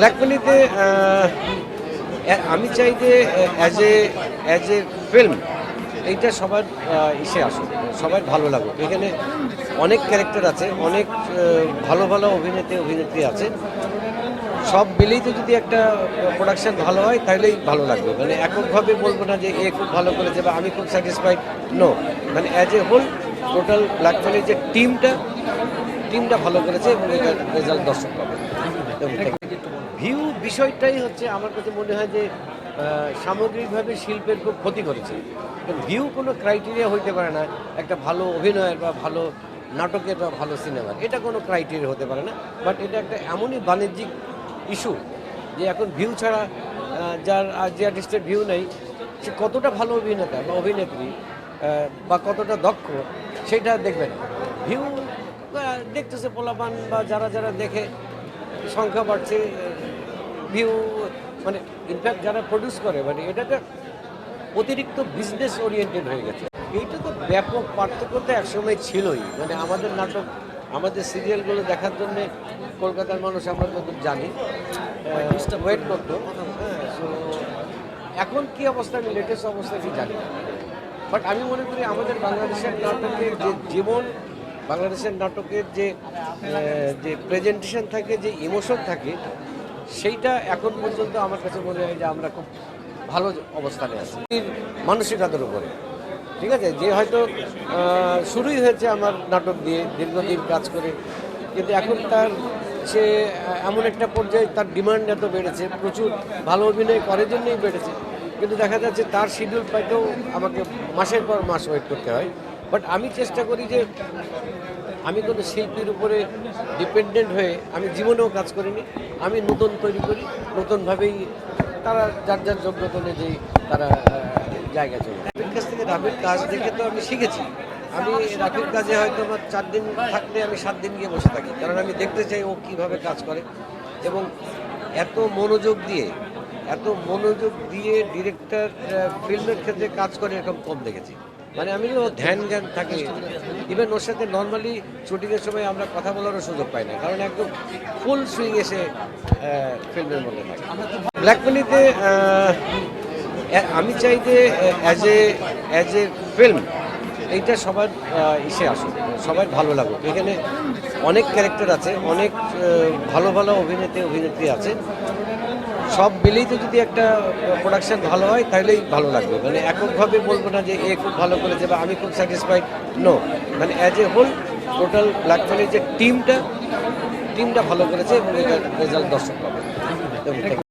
ব্ল্যাকমানিতে আমি চাই যে as a as a film এইটা সবার ইসে আসুক, সবার ভালো লাগুক। এখানে অনেক ক্যারেক্টার আছে, অনেক ভালো ভালো অভিনেত্রী অভিনেত্রী আছে। সব মিলেই তো যদি একটা প্রোডাকশন ভালো হয়, তাহলেই ভালো লাগবে। মানে এককভাবে বলব না যে এ খুব ভালো করেছে বা আমি খুব স্যাটিসফাইড নো মানে অ্যাজ এ হোল টোটাল ব্ল্যাকম্যানের যে টিমটা টিমটা ভালো করেছে এবং এটার রেজাল্ট দর্শক পাবে। ভিউ বিষয়টাই হচ্ছে, আমার কাছে মনে হয় যে সামগ্রিকভাবে শিল্পের খুব ক্ষতি করেছে। ভিউ কোনো ক্রাইটেরিয়া হইতে পারে না, একটা ভালো অভিনয়ের বা ভালো নাটকের বা ভালো সিনেমার। এটা কোনো ক্রাইটেরিয়া হতে পারে না বাট এটা একটা এমনই বাণিজ্যিক ইস্যু যে এখন ভিউ ছাড়া যার যে আর্টিস্টের ভিউ নেই, সে কতটা ভালো অভিনেতা বা অভিনেত্রী বা কতটা দক্ষ, সেটা দেখবে না। ভিউ দেখতেছে পোলাপান বা যারা যারা দেখে সংখ্যা বাড়ছে ভিউ মানে ইনফ্যাক্ট যারা প্রডিউস করে মানে এটাতে অতিরিক্ত বিজনেস ওরিয়েন্টেড হয়ে গেছে। এইটা তো ব্যাপক পার্থক্য তো একসময় ছিলই। মানে আমাদের নাটক আমাদের সিরিয়ালগুলো দেখার জন্য কলকাতার মানুষ আমরা তো জানি। ওয়েট করতো। হ্যাঁ এখন কি অবস্থা আমি লেটেস্ট অবস্থা কি জানি বাট আমি মনে করি আমাদের বাংলাদেশের নাটকের যে জীবন বাংলাদেশের নাটকের যে যে প্রেজেন্টেশন থাকে, যে ইমোশন থাকে, সেইটা এখন পর্যন্ত আমার কাছে মনে হয় যে আমরা খুব ভালো অবস্থানে আছি। মানসিকতার উপরে। ঠিক আছে? যে হয়তো শুরুই হয়েছে আমার নাটক দিয়ে, দীর্ঘদিন কাজ করে, কিন্তু এখন তার সে, এমন একটা পর্যায়ে তার ডিমান্ড এত বেড়েছে, প্রচুর ভালো অভিনয় করার জন্যই বেড়েছে, কিন্তু দেখা যাচ্ছে তার শিডিউল পাইতেও আমাকে মাসের পর মাস ওয়েট করতে হয়। বাট আমি চেষ্টা করি যে আমি কোনো শিল্পীর উপরে ডিপেন্ডেন্ট হয়ে আমি জীবনেও কাজ করিনি, আমি নতুন তৈরি করি, নতুনভাবেই তারা যার যার যোগ্যতা অনুযায়ী তারা জায়গা চলে রাফির কাছ থেকে রাফির কাজ দেখে তো আমি শিখেছি। আমি রাফির কাজে হয়তো আমার চার দিন থাকলে আমি সাত দিন গিয়ে বসে থাকি, কারণ আমি দেখতে চাই ও কীভাবে কাজ করে। এবং এত মনোযোগ দিয়ে, এত মনোযোগ দিয়ে ডিরেক্টর ফিল্মের ক্ষেত্রে কাজ করে এরকম কম দেখেছি। মানে আমি তো ধ্যান জ্ঞান থাকি। ইভেন ওর সাথে নর্মালি শুটিংয়ের সময় আমরা কথা বলারও সুযোগ পাই না, কারণ একদম ফুল সুইং এসে ফিল্মের মধ্যে থাকে। ব্ল্যাকমেলিতে আমি চাই যে as a as a film এইটা সবার ইসে আসুক সবার ভালো লাগুক। এখানে অনেক ক্যারেক্টার আছে অনেক ভালো ভালো অভিনেত্রী অভিনেত্রী আছে। সব মিলেই তো যদি একটা প্রোডাকশন ভালো হয় তাহলেই ভালো লাগবে। মানে এককভাবে বলব না যে এ খুব ভালো করেছে বা আমি খুব স্যাটিসফাইড নো মানে as a whole total black ব্ল্যাকম্যানের যে টিমটা টিমটা ভালো করেছে এবং এটার রেজাল্ট দর্শক পাবে।